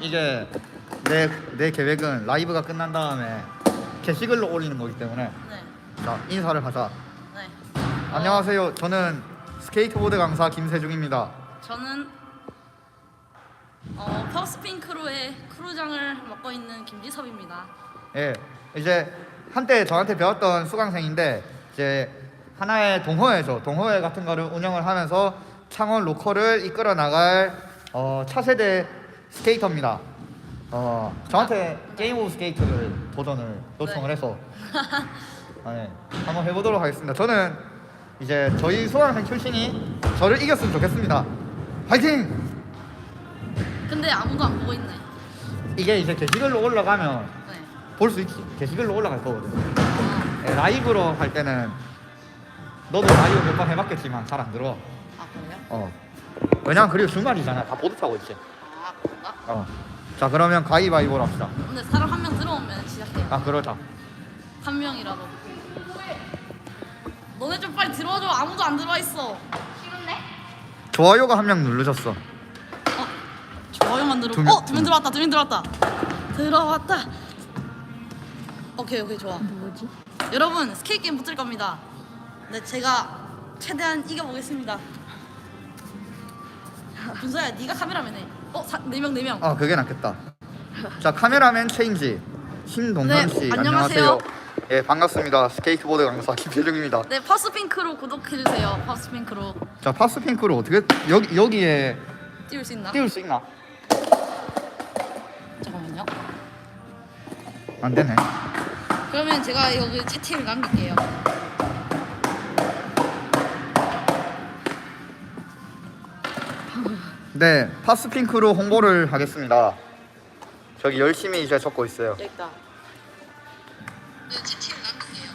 이게 내, 내 계획은 라이브가 끝난 다음에 게시글로 올리는 거기 때문에 네. 자 인사를 하자 네. 안녕하세요 저는 스케이트보드 강사 김세중입니다 저는 어, 퍼스핀 크루의 크루장을 맡고 있는 김지섭입니다. 예 이제 한때 저한테 배웠던 수강생인데 이제 하나의 동호회죠 동호회 같은 거를 운영을 하면서 창원 로컬을 이끌어 나갈 어, 차세대 스케이터입니다 어, 저한테 게임 오브 스케이트를 도전을 요청을 네. 해서 아, 네. 한번 해보도록 하겠습니다. 저는 이제 저희 수강생 출신이 저를 이겼으면 좋겠습니다. 화이팅! 근데 아무도 안 보고 있네. 이게 이제 게시글로 올라가면 네. 볼 수 있지. 게시글로 올라갈 거거든. 아, 예, 라이브로 할 때는 너도 라이브 몇 번 해봤겠지만 잘 안 들어. 아 그래요? 어. 왜냐면 그리고 주말이잖아. 다 보드 타고 있지. 어. 자 그러면 가위바위보로 합시다. 근데 사람 한 명 들어오면 시작해요. 아 그러자. 한 명이라도. 너네 좀 빨리 들어와줘. 아무도 안 들어와 있어. 좋아요가 한 명 누르셨어. 어, 좋아요만 두 누르고. 명. 어, 두 명 들어왔다. 두 명 들어왔다. 들어왔다. 오케이, 오케이, 좋아. 뭐지? 여러분 스케이트 게임 붙을 겁니다. 네, 제가 최대한 이겨보겠습니다. 준서야, 네가 카메라맨 해. 어, 사, 네 명, 네 명. 아 그게 낫겠다. 자 카메라맨 체인지 신동현 네, 씨 안녕하세요. 안녕하세요. 예 반갑습니다. 스케이트보드 강사 김재중입니다. 네, 퍼스핑크로 구독해주세요. 퍼스핑크로 자 파스핑크로 어떻게 여기 여기에 띄울 수 있나? 띄울 수 있나? 잠깐만요. 안 되네. 그러면 제가 여기 채팅을 남길게요. 네 파스핑크로 홍보를 하겠습니다. 저기 열심히 이제 적고 있어요. 여기 있다. 네, 채팅을 남길게요.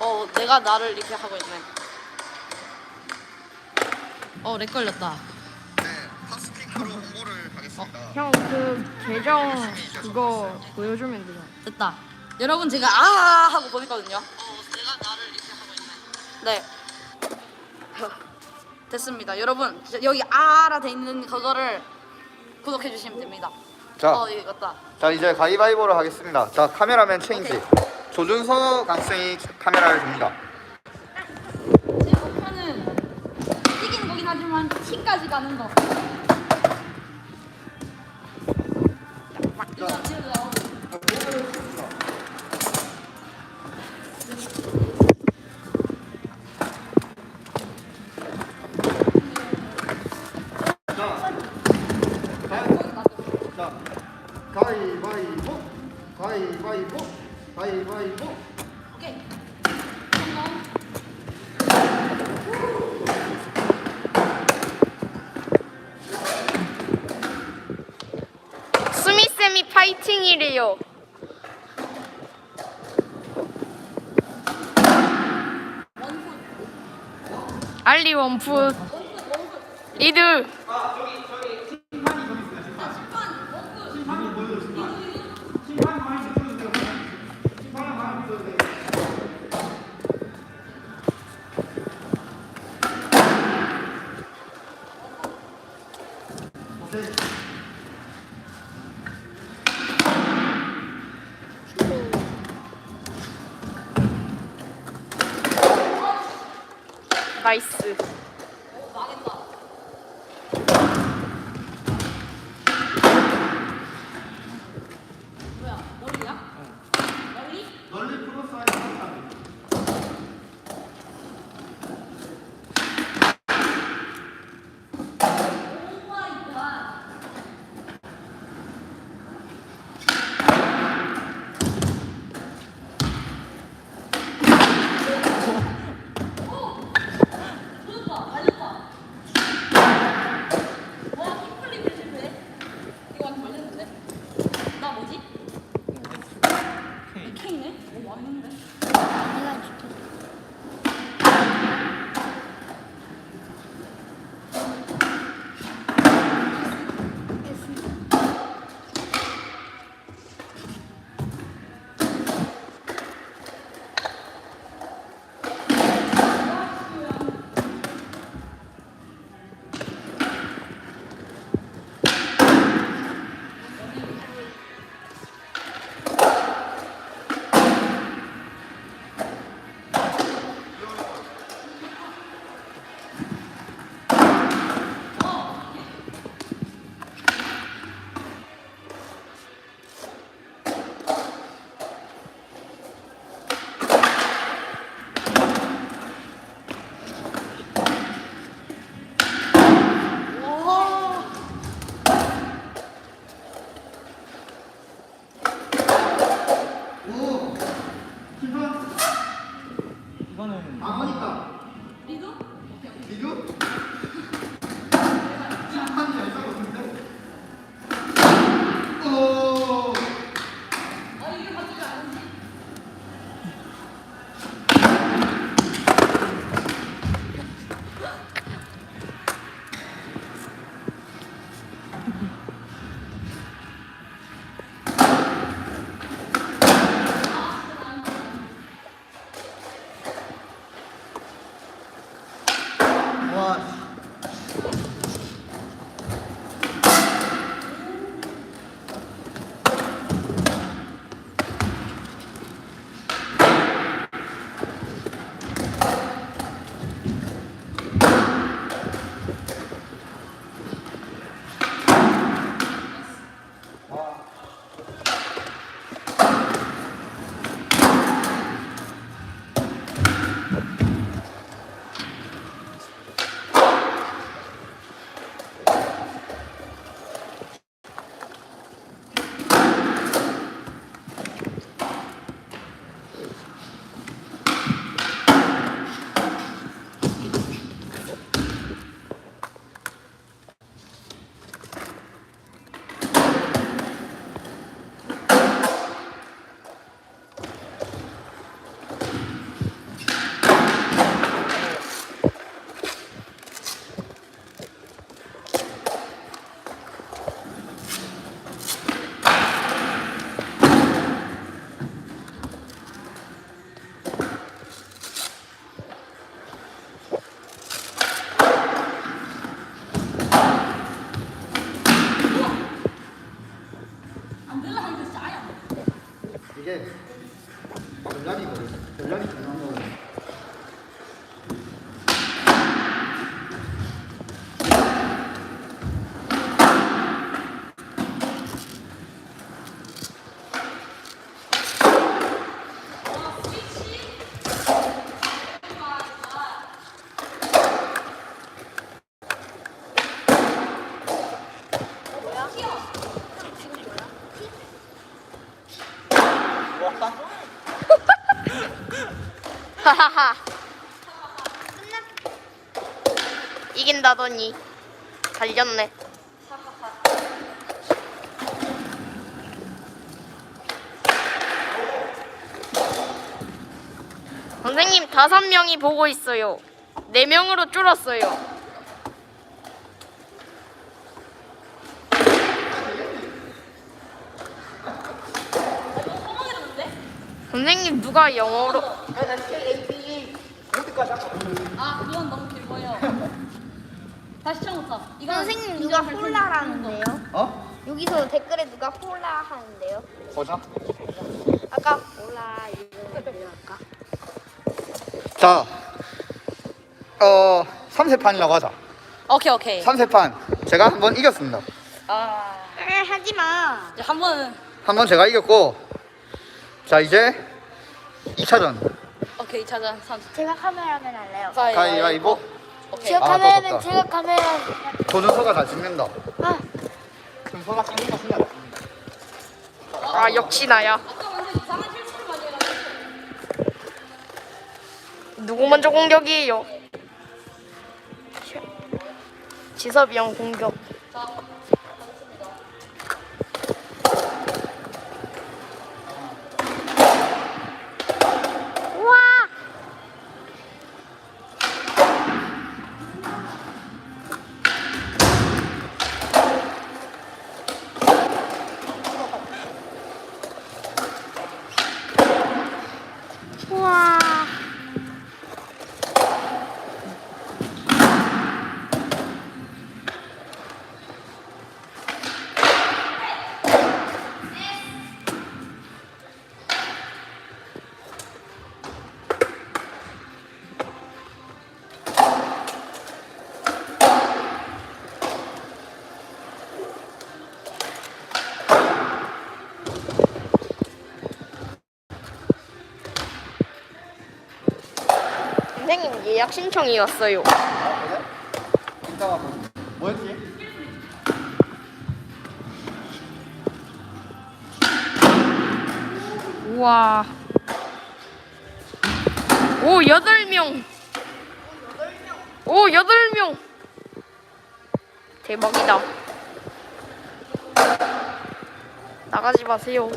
어, 내가 나를 이렇게 하고 있네. 어, 렉 걸렸다. 네 파스핑크로 홍보를 하겠습니다. 형 그 계정 그거 보여주면 되잖아. 됐다. 여러분 제가 아 하고 보냈거든요. 어, 내가 나를 이렇게 하고 있네. 네. 됐습니다. 여러분 저- 여기 아라 돼 있는 그거를 구독해 주시면 됩니다. 자, 어, 이거 있다. 자 이제 가위바위보로 하겠습니다. 자 카메라맨 체인지 조준서 강생이 카메라를 줍니다. 제 목표는 이기는 거긴 하지만 T까지 가는 거. 파이팅이래요. 알리 원풋 리드 나이 이긴다더니 달렸네. 선생님 다섯 명이 보고 있어요. 네 명으로 줄었어요. 선생님 누가 영어로 아 그건 너무 길고요. 다시 처음부터. 이건 선생님 누가 홀라라는데요? 어? 여기서 댓글에 누가 홀라 하는데요? 보자. 아까 홀라 이거 아까 자, 어, 3세판이라고 하자. 오케이 오케이. 3세판 제가 한 번 이겼습니다. 아에 하지 마. 이제 한 번은 한 번 제가 이겼고, 자 이제 2차전 오케이 찾아 삼. 제가 카메라맨 할래요. 가위바위보. 오케이. 제가 아, 카메라맨 떴다. 제가 카메라. 조준서가 잘 찍는다. 아, 준서가 찍는 신경 안 씁니다. 아 역시 나야. 아까 완전 이상한 실수를 많이 해가지고. 누구 먼저 공격이에요? 지섭이 형 공격. 자 우 예약 신청이 왔어요. 아, 그래? 이따가 뭐- 뭐였지? 우와. 오 여덟 명. 오 여덟 명. 대박이다. 나가지 마세요.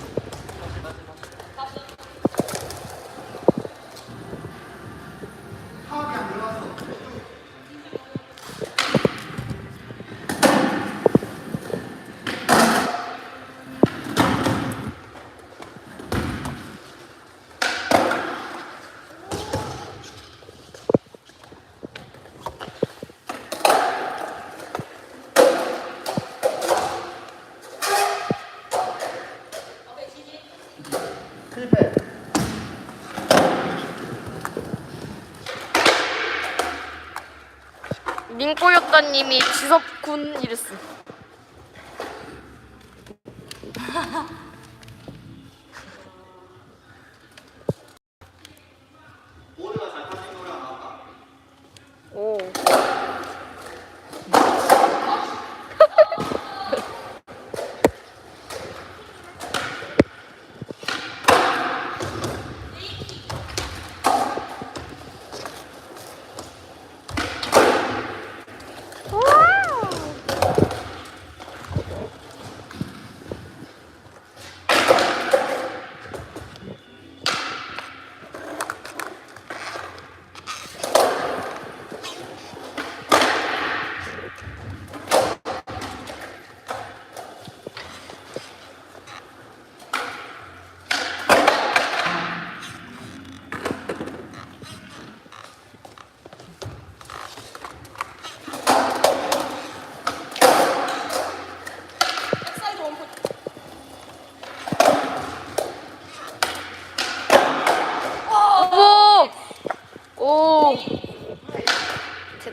링꼬였다님이 지석군 이랬어.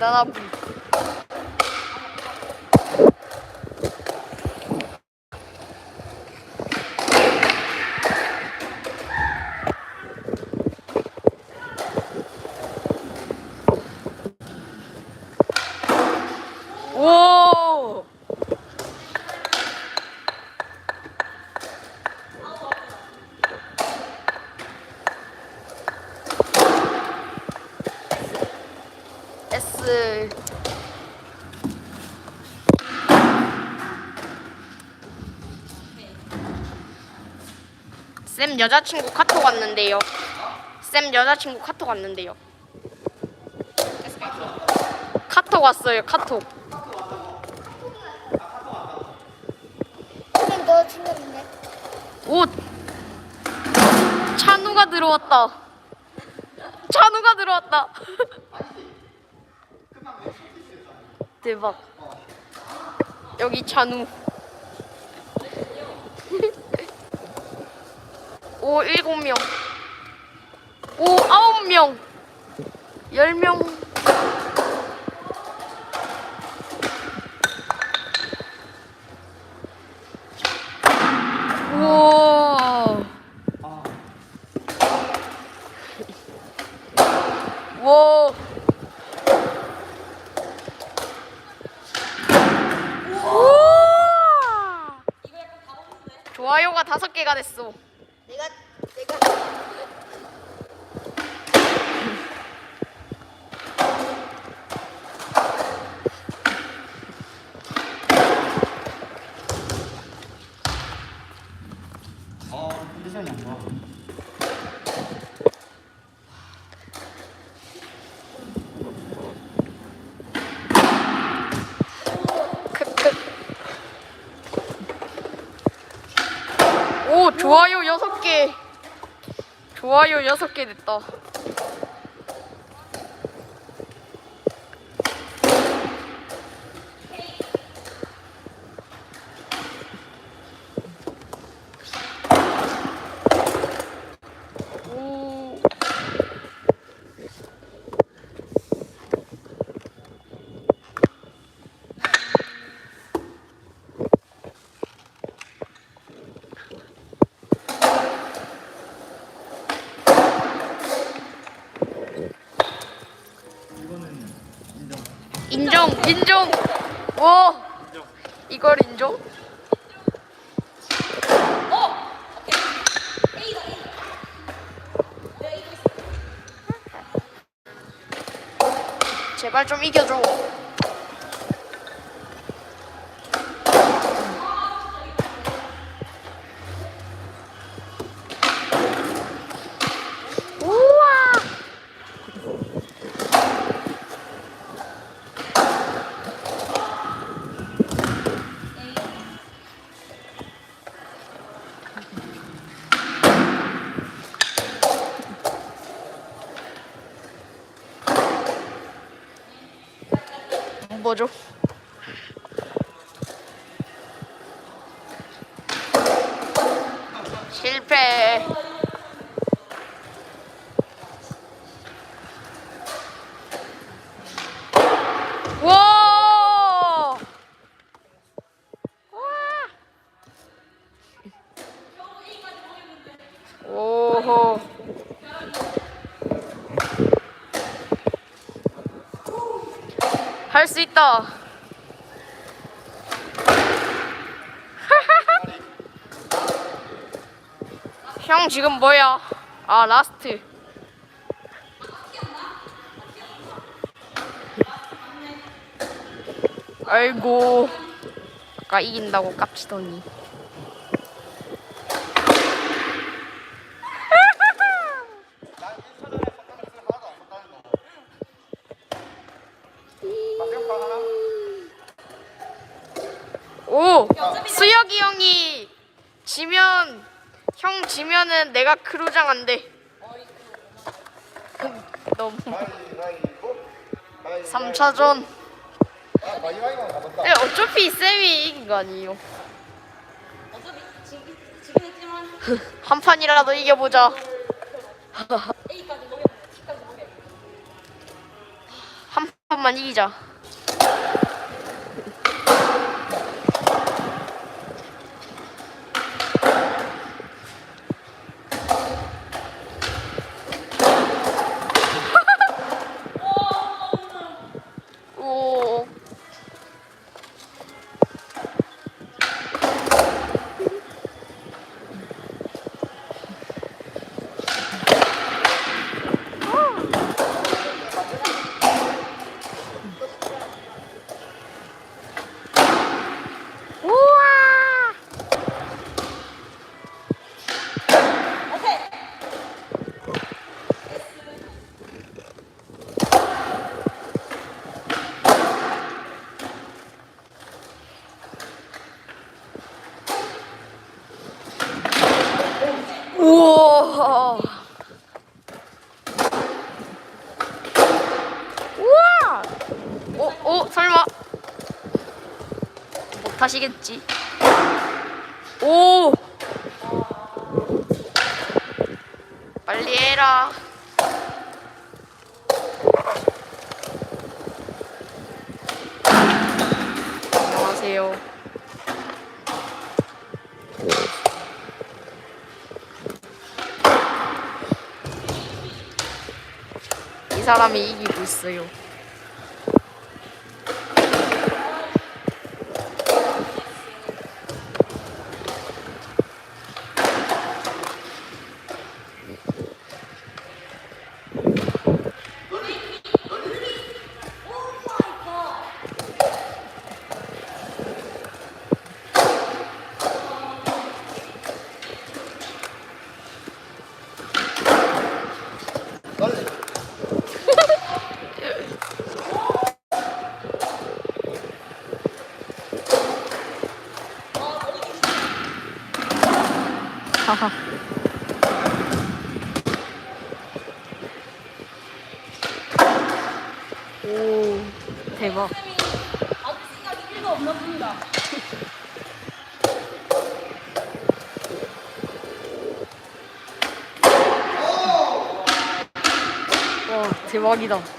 대단한 분. 오. S 쌤 여자친구 카톡 왔는데요. 쌤 여자친구 카톡 왔는데요. 카톡 왔어요. 카톡. 선생님 너 친구인데? 오 찬우가 들어왔다. 찬우가 들어왔다. 대박. 여기 찬우. 오 일곱 명. 오 아홉 명. 열 명. 우와. 와. 우와. 좋아요가 됐어. 내가 내가 어, 컨디션이 안 좋아. 크크. 오 좋아요 여섯 개. 좋아요 여섯 개 됐다. 인종. 오. 이걸 인종? 제발 좀 이겨줘. 형 지금 뭐야? 아 라스트. 아이고 아까 이긴다고 깝치더니. 오 수혁이 형이 지면 형 지면은 내가 크루장 한대. 너무 3차전. 네, 어차피 쌤이 이긴 거 아니에요. 어차피 지긴 했지만 한 판이라도 이겨보자. A까지 먹여 C까지 먹여. 한 판만 이기자. 오. 우와. 오케이. 우와. 우와. 오, 오, 설마. 못 하시겠지. 오. 빨리 해라. 안녕하세요. 이 사람이 이기고 있어요. 하하. 오, 대박. 아직 시간이 1도 없나 봅니다. 와, 대박이다.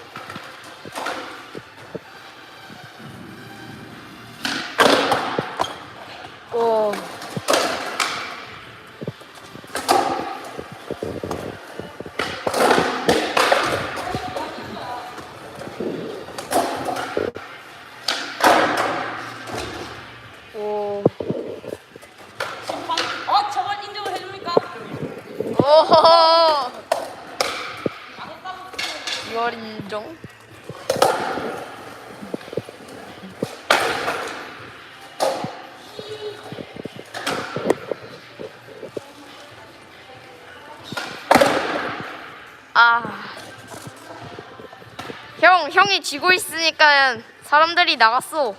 지고 있으니까 사람들이 나갔어.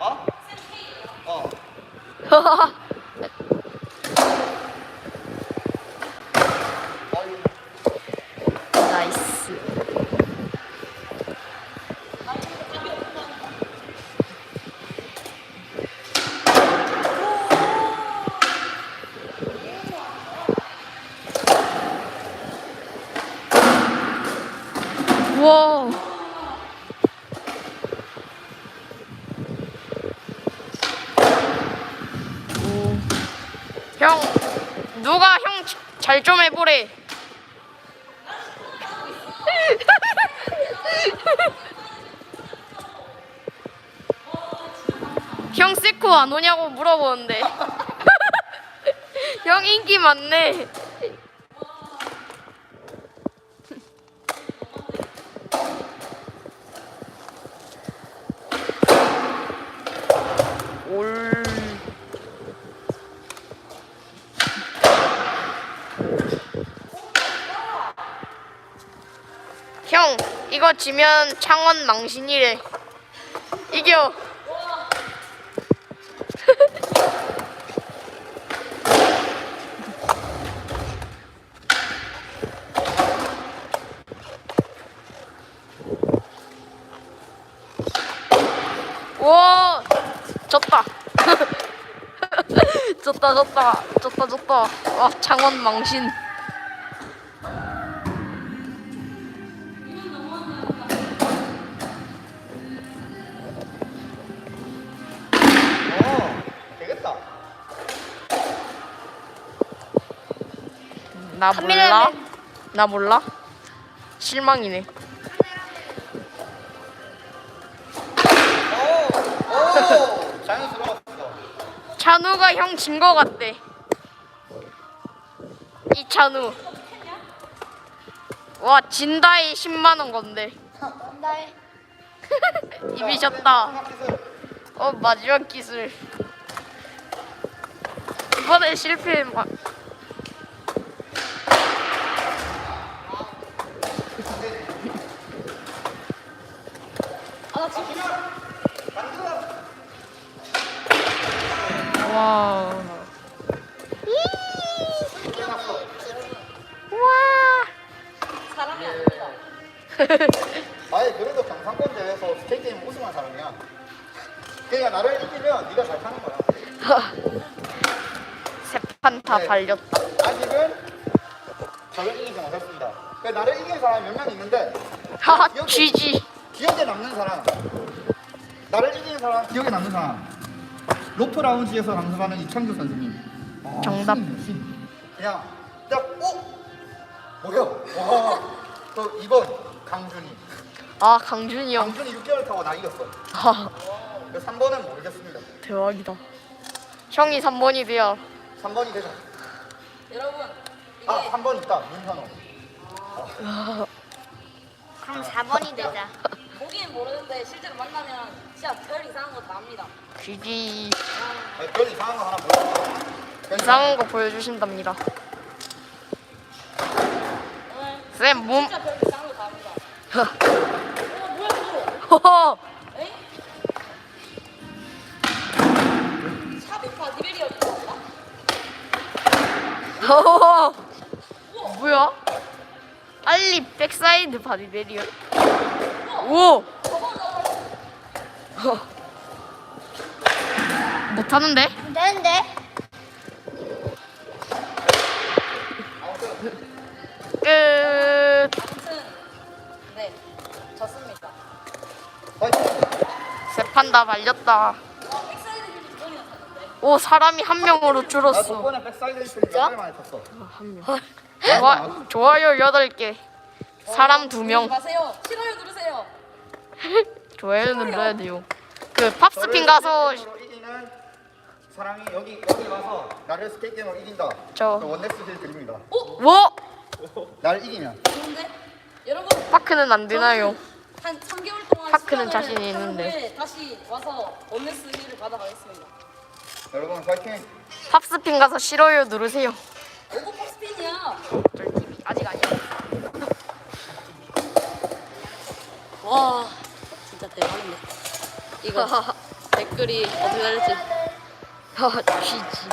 어? 어. 어이. 나이스. 우와. 오. 형, 누가 형 잘 좀 해보래. 형 세코 안 오냐고 물어보는데. 형 인기 많네. 올. 형, 이거 지면 창원 망신이래. 이겨. 와, 졌다. 졌다, 졌다, 졌다, 졌다. 와, 창원 망신. 어. 되겠다. 나 몰라. 나 몰라. 실망이네. 오. 오. 자연스러웠어. 찬우가 형 진 거 같대. 이 찬우. 와 진다에 10만 원 건데. 나의 입이 졌다. 어 마지막 기술. 이번에 실패 막. 아닙니다. 아니 그래도 경상권 대회에서 게임 우승한 사람이야. 그러니까 나를 이기면 네가 잘 타는 거야. 세판 다 네. 발렸다. 아직은 저를 이기지 못했습니다. 그 나를 이긴 사람이 몇 명 있는데 하하 기억에- GG. 기억에 남는 사람, 나를 이기는 사람, 기억에 남는 사람. 로프 라운지에서 강습하는 이창규 선생님. 아, 정답. 신이네, 신. 그냥 딱 어? 뭐야? 와. 또 2번 강준이. 아 강준이 형. 강준이 6개월 타고 나 이겼어. 하, 그 3번은 모르겠습니다. 대박이다. 형이 3번이 돼야. 3번이 되죠. 여러분 아, 3번 있다. 윤현호. 그럼 4번이 되자. 보기엔 모르는데 실제로 만나면 진짜 별 이상한 거다 합니다. GG. 아니, 별 이상한 거 하나 보여줘. 이상한 거 보여주신답니다. 쌤 몸. 진짜 별. 어 뭐야? 알리 백사이드 바디베리얼. 오. 허. 못하는데? 안 되는데? 세판 다 말렸다. 오 사람이 한 명으로 나 줄었어. 저번에 백사이드 명. 좋아, 좋아요 여덟 개. 사람 두 명. 가세요. 싫어요 누르세요. 좋아요 눌러야 돼요. 그 팝스핀 가서 이기는 사람이 여기 여기 와서 나를 스테이크 게임으로 이긴다. 저- 저 원넥스 힐 드립니다. 뭐 나를 이기면. 좋은데? 여러분 파크는 안 되나요? 한 3개월 동안 파크는 자신이 있는데. 다시 와서 언네스 힐을 받아가겠습니다. 여러분 파이팅! 팝스핀 가서 싫어요 누르세요. 오버팝 스핀이야. 쫄티비 아직 아니야. 와 진짜 대박인데. 이거 댓글이 어떻게 될지. 아, 쥐지.